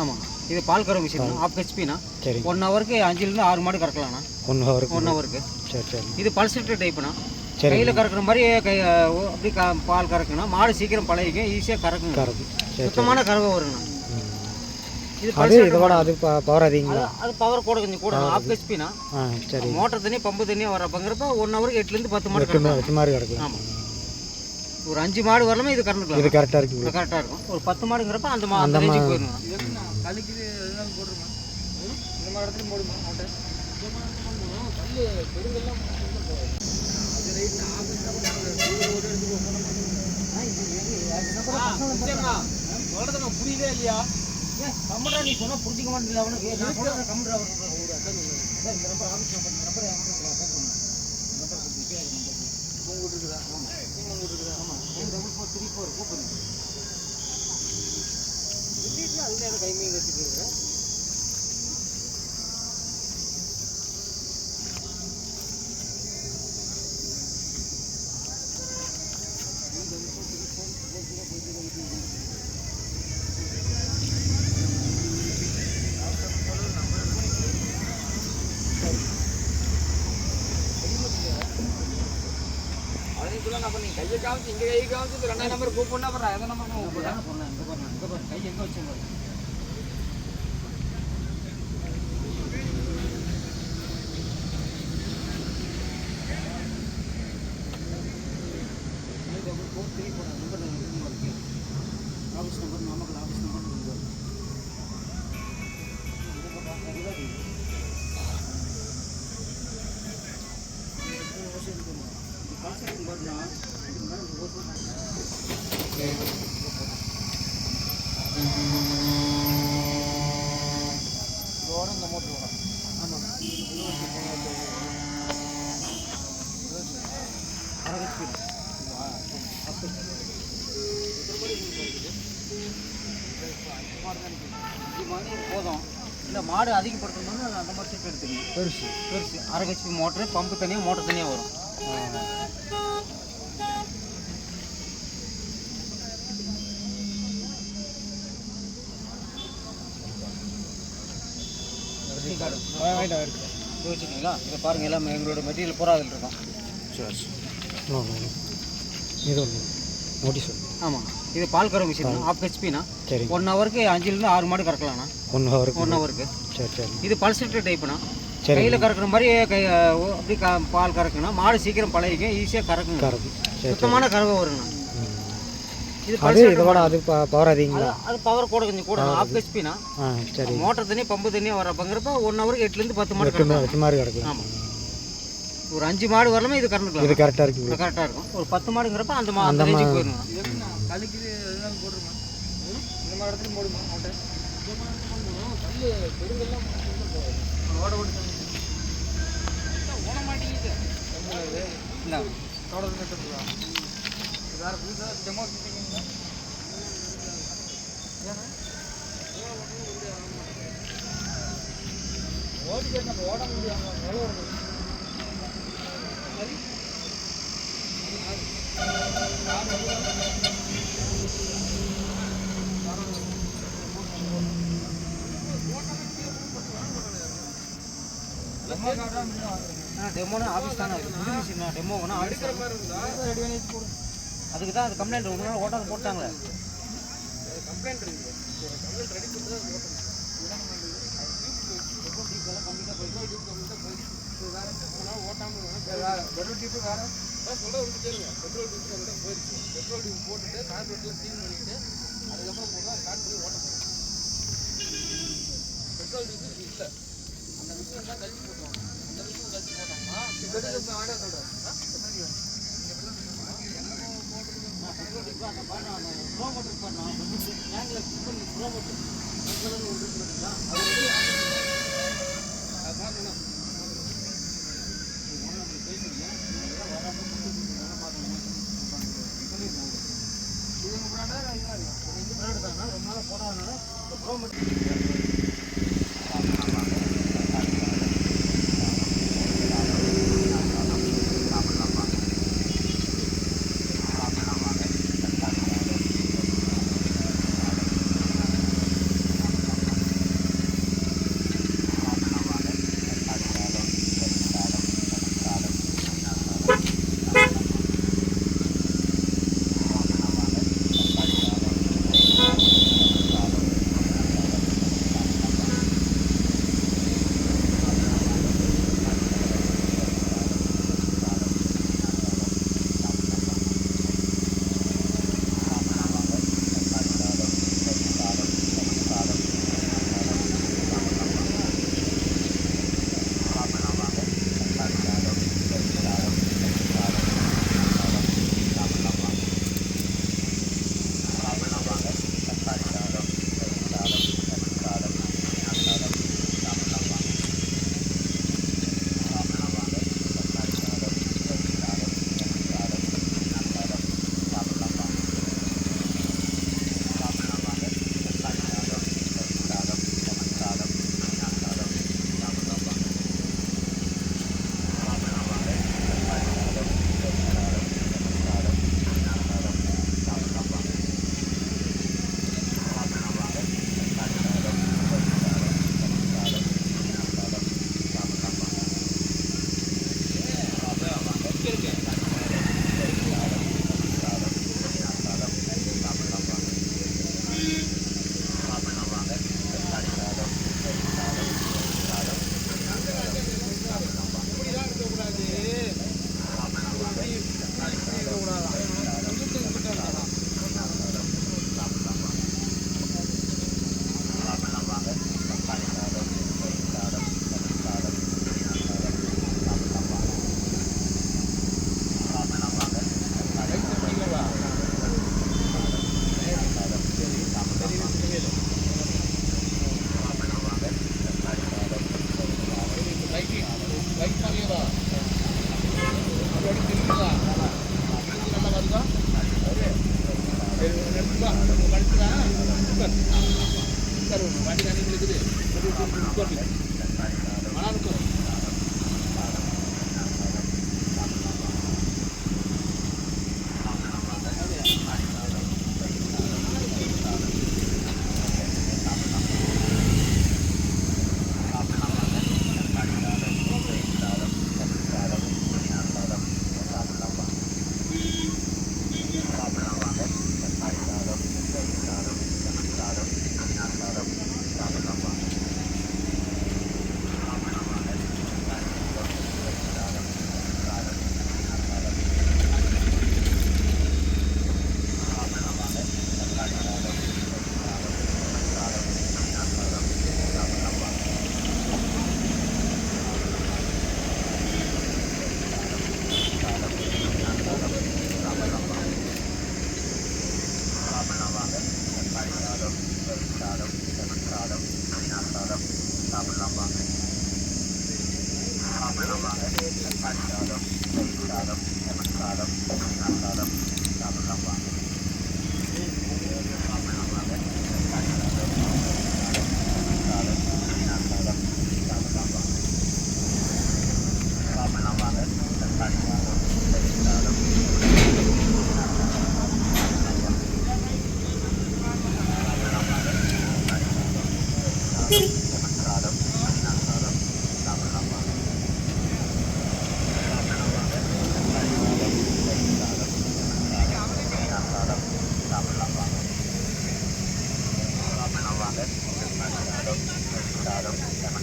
ஆமாம் இது பால் கறவை மிஷின். ஆஃப் ஹெச்பினா சரிங்க ஒன் ஹவருக்கு அஞ்சுலேருந்து ஆறு மாடு கறக்கலாம்ண்ணா. ஒன் ஹவருக்கு ஒன் ஹவருக்கு சரி சரி. இது பல்செட்டு டைப்புண்ணா சரி. கையில் கறக்குற மாதிரி கை அப்படி க பால் கறக்குன்னா மாடு சீக்கிரம் பழகிக்கும் ஈஸியாக கறக்குங்க. கறக்கு சரி சுத்தமான கறவை வருங்கண்ணா. அது இதோட அது பவர் அதிகங்களா அது பவர் கூட கொஞ்சம் கூட ஆஃப் ஹெச்பினா சரி. மோட்டர் தண்ணி பம்பு தண்ணி வரப்பங்கிறப்ப ஒன் ஹவருக்கு எட்டுலேருந்து பத்து மாடு எட்டு மாதிரி கிடக்கலாம் ஆமாம் ஒரு அஞ்சு மாடு வரலாமே இது கறந்துக்கலாம் இது கரெக்டாக இருக்கு. கரெக்டாக இருக்கும். ஒரு பத்து மாடுங்கிறப்ப அந்த மா அந்த ரேஞ்சுக்கு போயிருங்க எதுனாலும் போட்டுருமா இந்த மாதிரி இடத்துல போடுமா மோட்டர் புரியவே இல்லையா கம்முடா நீ சொன்னா புரிஞ்சிக்க மாட்டேன் அவனுக்கு நான் சொல்றேன் கம்முடா இந்த நம்பர் ஆஃபீஸ் நம்பர் நம்பர் உங்கள்கிட்ட இருக்குதா ஆமாம் உங்கள்கிட்ட இருக்குதா ஆமாம் டபுள் ஃபோர் த்ரீ ஃபோர் கூப்பிடுங்க வீட்டில் அதுல ஏதோ கைமையை வச்சுட்டு இருக்கிறேன் கையை காமிச்சு இங்க கையை காமிச்சு ரெண்டாம் நம்பர் கூப்பிடணும் அப்புறம் எதை நம்பர் கூப்பிடுறேன் இங்க பாருங்க இங்க பாருங்க கை எங்க வச்சு பாருங்க office number Namakkal office number ஓரம் இந்த மோட்டர் வரும் ஆமாம் போதும். இல்லை மாடு அதிகப்படுத்தணும்னா அந்த மாதிரி செட் எடுத்துக்கணும். பெருசு. பெருசு. அரை ஹெச்பி மோட்ரு பம்பு தனியாக மோட்டர் தனியாக வரும். யோசிச்சிங்களா இதை பாருங்கள் எல்லாம் எங்களோட மெட்டீரியல் பூரா அதில் இருக்கும். சரி சரி. இது ஒன்று நோட்டீஸ் ஆமாம் இது பால் கறவை மிஷின் ஆஃப் ஹெச்பினா சரி ஒன் ஹவருக்கு அஞ்சுலேருந்து ஆறு மாடு கறக்கலாம்ண்ணா ஒன் ஹவருக்கு ஒன் ஹவருக்கு சரி சரி. இது பல்செட்டு டைப்புண்ணா சரி கையில் கறக்குற மாதிரி கை அப்படி க பால் கறக்குன்னா மாடு சீக்கிரம் பழகிக்கும் ஈஸியாக கறக்குங்க. கறக்கு சரி சுத்தமான கறவை வருங்கண்ணா அது இதோட அது பவர் அதிகங்களா? அது- பவர் கூட கொஞ்சம் கூட ஆஃப் ஹெச்பினா சரி. மோட்டர் தண்ணி பம்பு தண்ணி வரப்பங்கிறப்ப ஒன் ஹவருக்கு எட்டுலேருந்து பத்து மாடு எட்டு மாதிரி கிடக்கலாம் ஆமாம் ஒரு அஞ்சு மாடு வரலாமே இது கறந்துக்கலாம் இது கரெக்டாக இருக்கு கரெக்டாக இருக்கும். ஒரு பத்து மாடுங்கிறப்ப அந்த மா அந்த ரேஞ்சுக்கு போயிருங்க கழிக்குது எதுனாலும் போட்டுருமா இந்த மாதிரி இடத்துல போடுமா மோட்டர் ஓட ஓடி ஓட மாட்டேங்குது இல்லை தொடர்ந்து வேறு புதுசாக டெமோ ஓடி நம்ம ஓட முடியாமல் டெமோனா ஆஃபீஸ் தானே அது டெமோ வேணா ஆஃபீஸ் ரெடி பண்ணி வச்சு அதுக்கு தான் அது கம்ப்ளைண்ட் ஒரு நாள் ஓட்டாது போட்டாங்களே கம்ப்ளைண்ட் இருக்குது கம்ப்ளைண்ட் ரெடி பண்ணி தான் பெட்ரோல் டிப்பு வேற பெட்ரோல் டிப்பு போயிடுச்சு பெட்ரோல் டிப்பு போட்டுட்டு கார்பரேட்டில் க்ளீன் பண்ணிவிட்டு அதுக்கப்புறம் போட்டால் ஸ்டார்ட் பண்ணி ஓட்ட பெட்ரோல் டிப்பு இல்லை அந்த மிஷினை தான் கழிச்சு போட்டோம் அந்த மிஷினை கழிச்சு போட்டோம்னா பெட்ரோல் டிப்பு ஆடே சொல்கிறேன் பெட்ரோல் டிப்பு அந்த பாரு அந்த ப்ரோ மோட்டர் பண்ணோம் டேங்கில் ப்ரோ மோட்டர் அது பார்க்கணும் ரொம்ப நாள் போடாதனால ப்ரோ தருவோம் வண்டி கண்டிப்பாக இருக்குது மணாலுக்கு சாதம் சாப்பிடலாம் வாங்க. சாப்பிடலாம் வாங்க. சாதம் தயிர் சாதம் சாதம் சாதம் சாப்பிடலாம் வாங்க.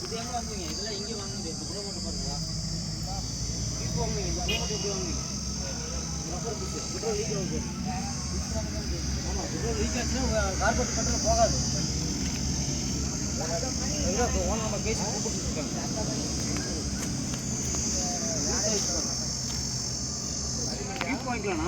இது எங்க வாங்குவீங்க இதெல்லாம் இங்கே வாங்க முடியாது இந்த குடை மட்டும் பாருங்களா இப்போ வாங்குவீங்க இந்த குடை மட்டும் எப்படி வாங்குவீங்க ரப்பர் பீஸ் பெட்ரோல் லீக் ஆகுது ஆமாம் பெட்ரோல் லீக் ஆச்சுன்னா கார்பரேட் கட்டணம் போகாது நம்ம பேசி கூப்பிட்டுருக்காங்க வாங்கிக்கலாம்